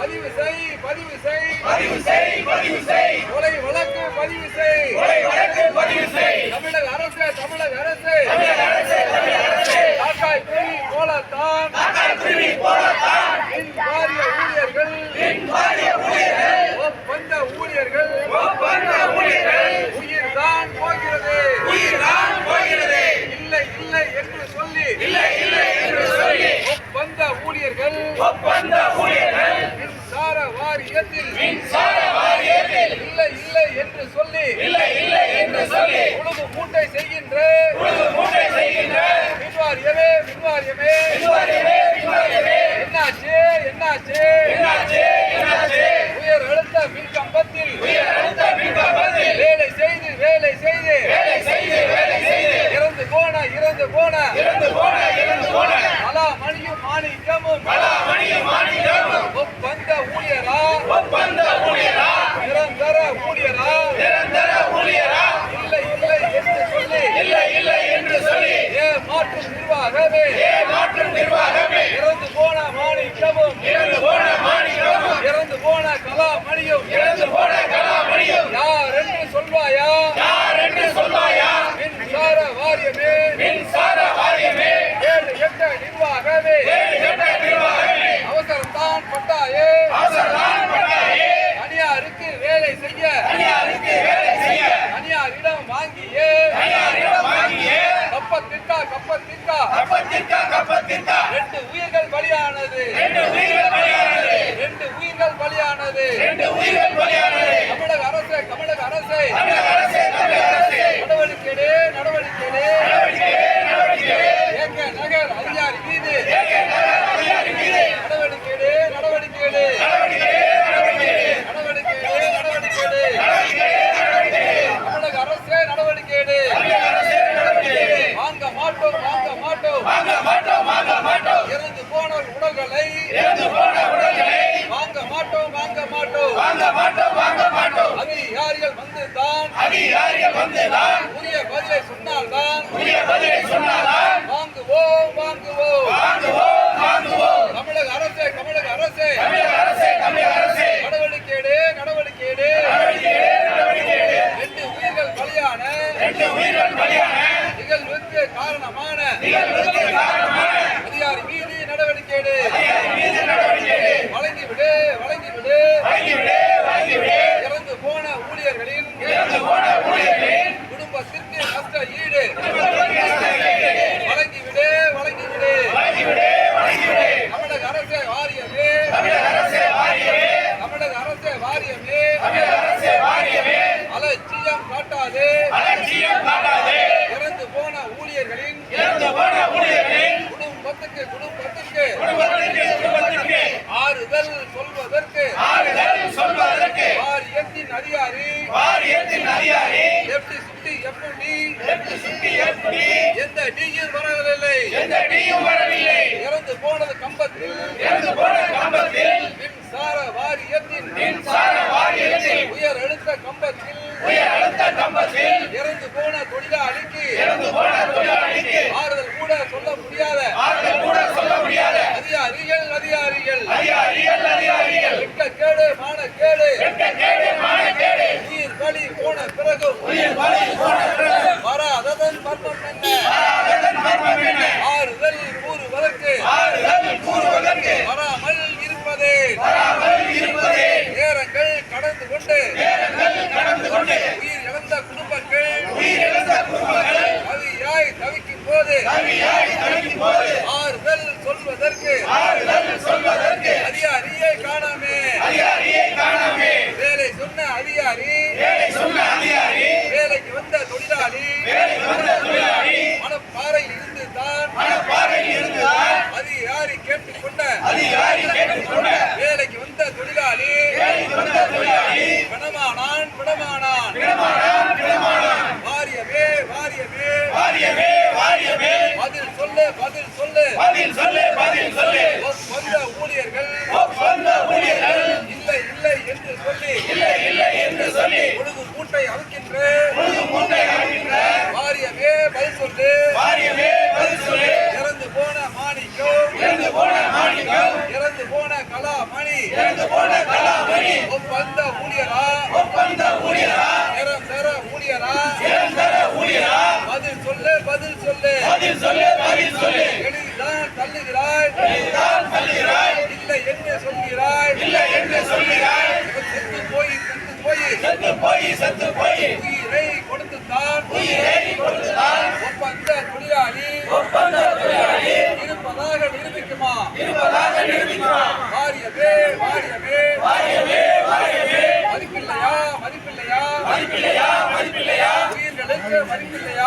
பதிவு செய் பதிவு செய். பதிவு செய் பதிவு செய். கொலை வழக்கு பதிவு செய். கொலை வழக்கு பதிவு செய். தமிழக அரசு தமிழக அரசு. தமிழக அரசு தமிழக அரசு. காக்காய் குருவி போலத்தான் காக்காய் குருவி போலத்தான் மின் வாரிய ஊழியர்கள். மின் வாரிய ஊழியர்கள். ஒப்பந்த ஊழியர்கள். ஒப்பந்த ஊழியர்கள். உயிர் தான் போகிறது போகிறது. இல்லை இல்லை என்று சொல்லி. இல்லை இல்லை என்று சொல்லி. ஒப்பந்த ஊழியர்கள். ஒப்பந்த மின்சார வாரியத்தில் இல்லை இல்லை என்று சொல்லி இல்லை இல்லை என்று சொல்லி உழுது மூட்டை செய்கின்ற உழுது மூட்டை செய்கின்ற மின்வாரியமே மின்வாரியமே. மின்வாரியமே மின்வாரியமே. என்னாச்சு என்னாச்சு? என்னாச்சு என்னாச்சு? உயர் அழுத்த மின் கம்பத்தில் உயர் அழுத்த மின்கம்பத்தில் வேலை செய்து வேலை செய்து. வேலை செய்து வேலை செய்து. இறந்து போன இறந்து போன. இறந்து போன இறந்து போன. பலா மணியும் மாணிக்கமும். பலா மணியும் ஒப்பந்த ஊழியரா ஒப்பந்த ஊழியரா நிரந்தர ஊழியரா? நிரந்தர ஊழியரா? இல்லை இல்லை என்று சொல்லி. இல்லை இல்லை என்று சொல்லி. ஏ மாற்றும் நிர்வாகமே. ஏ மாற்றும் நிர்வாகமே. இறந்து போன மாணிக்கமும். இறந்து போன மாநிலமும் இறந்து போன கலாமணியும் இறந்து போன கலாமணியும் யார் என்று சொல்வாயா யார் என்று சொல்வாயா மின்சார வாரியமே மின்சார வாரியமே ஏழு எட்ட நிர்வாகமே ஏழு கட்ட நிர்வாகமே அவசரம்தான் பட்டாயே அவசரதான் பண்ணாயே தனியாருக்கு வேலை செய்ய தனியாருக்கு வேலை செய்ய தனியாரிடம் வாங்கியே தனியாரிடம் வாங்கிய கப்பத்திற்கா கப்பத்திற்கா கப்பத்திற்கா கப்பத்திற்கா ரெண்டு உயிர்கள் பலியானது. ரெண்டு உயிர்கள் பலியானது. ரெண்டு உயிர்கள் பலியானது. ரெண்டு உயிர்கள் பலியானது. தமிழக அரசு தமிழக அரசு. தமிழக அரசே தமிழக அரசே நடவடிக்கைடு நடவடிக்கைடு நடவடிக்கை நடவடிக்கை ஏக நகர் அதிகாரி மீது ஏக நகர் அதிகாரி மீது நடவடிக்கைடு நடவடிக்கைடு நடவடிக்கை நடவடிக்கை நடவடிக்கைடு நடவடிக்கைடு நடவடிக்கை நடவடிக்கை தமிழக அரசு நடவடிக்கைடு தமிழக அரசே நடவடிக்கை வாங்க மாட்டோம் வாங்க மாட்டோம் வாங்க மாட்டோம் வாங்க மாட்டோம் இறந்து போனோர் உடல்களை இறந்து போன உடல்களை வாங்க மாட்டோம் வாங்க மாட்டோம் வாங்க மாட்டோம் வாங்க மாட்டோம் அதிகாரிகள் வந்துதான். அதிகாரிகள் வந்துதான். உரிய பதிலை சொன்னால்தான். உரிய பதிலை சொன்னாதான் வாங்குவோம் வாங்குவோம். வாங்குவோம் வாங்குவோம். தமிழக அரசு தமிழக அரசு. தமிழக அரசே தமிழக அரசே. நடவடிக்கைடு நடவடிக்கைடு நடவடிக்கை நடவடிக்கை ரெண்டு உயிர்கள் பலியான ரெண்டு உயிர்கள் பலியான. நிகழ்வுக்கு காரணமான நிகழ்வுக்கு காரணமான. அதிகாரி மீது நடவடிக்கைடு அதிகாரி மீது நடவடிக்கை வழங்கிவிடு வழங்கிவிடு வழங்கிவிடு வழங்கிவிடு இறந்து போன ஊழியர்களின் குடும்பத்திற்கு நஷ்ட ஈடு. வழங்கிவிடு வழங்கிவிடு. தமிழக அரசு வாரியமே. தமிழக வாரியமே அரசு வாரியமே. அலட்சியம் காட்டாது. காட்டாதே இறந்து போன ஊழியர்களின் குடும்பத்துக்கு குடும்பத்துக்கு. குடும்பத்திற்கு ஆறுதல் சொல்வதற்கு. அதிகாரி. வாரியத்தின் அதிகாரி. எப்படி சுட்டி எப்படி எப்படி சுட்டி எப்படி எந்த டியில் வரவில்லை. எந்த டியும் வரவில்லை. இறந்து போனது கம்பத்தில். இறந்து போன கம்பத்தில். மின்சார வாரியத்தின் மின்சார வாரியத்தில் உயர் அழுத்த கம்பத்தில். உயர் அழுத்த கம்பத்தில். இறந்து போன தொழிலாளிக்கு. இறந்து போன தொழிலாளிக்கு. ஆறுதல் கூட சொல்ல முடியாத. ஆறுதல் கூட சொல்ல முடியாத. அதிகாரிகள் அதிகாரிகள். அதிகாரிகள் அதிகாரிகள். கேடு வெட்க கேடு மான கேடு உயிர் பலி போன பிறகும் உயிர் பலி போன பிறகு வராததன் மர்மம் என்ன ஆறுதல் கூறுவதற்கு கூறுவதற்கு வராமல் இருப்பதே வராமல் இருப்பதே நேரங்கள் கடந்து கொண்டு கடந்து கொண்டு உயிர் இழந்த குடும்பங்கள் உயிர் இழந்த குடும்பங்கள் அவியாய் தவிக்கும் போது ஆறுதல் சொல்வதற்கு ஆறுதல் சொல்வதற்கு அதிகாரியை காணாமே அதிகாரியை காணாமே வேலை சொன்ன அதிகாரி வேலை சொன்ன அதிகாரி வேலைக்கு வந்த தொழிலாளி வேலைக்கு வந்த தொழிலாளி மனப்பாறையில் இருந்து தான் மனப்பாறையில் இருந்துதான் அதிகாரி கேட்டுக்கொண்ட அதிகாரி கேட்டுக்கொண்ட? வேலைக்கு வந்த தொழிலாளி வேலைக்கு வந்த தொழிலாளி பிணமானான் வாரியமே வாரியமே வாரியமே வாரியமே பதில் சொல்லு பதில் சொல்லு. பதில் சொல்லு பதில் சொல்லு. வந்த ஊழியர்கள். இல்லை இல்லை என்று சொல்லி. இல்லை இல்லை என்று சொல்லி. ஒழுங்கு மூட்டை அவிக்கின்ற மூட்டை அளிக்கின்ற வாரியமே பதில் சொல்லு. வாரியமே சொல்லு இறந்து போன கலாமணி ஒப்பந்த ஊழியரா. ஒப்பந்த ஊழியரா. நிரந்தர ஊழியரா. நிரந்தர ஊழியரா. பதில் சொல்லு பதில் சொல்லு. பதில் சொல்லு பதில் சொல்லு. எளிதான் தள்ளுகிறாய். தான் தள்ளுகிறாய். இல்லை என்று சொல்கிறாய். இல்லை என்று சொல்கிறாய். செத்து போய் செத்து போய். செத்து போய் செத்து போய். வருகிறது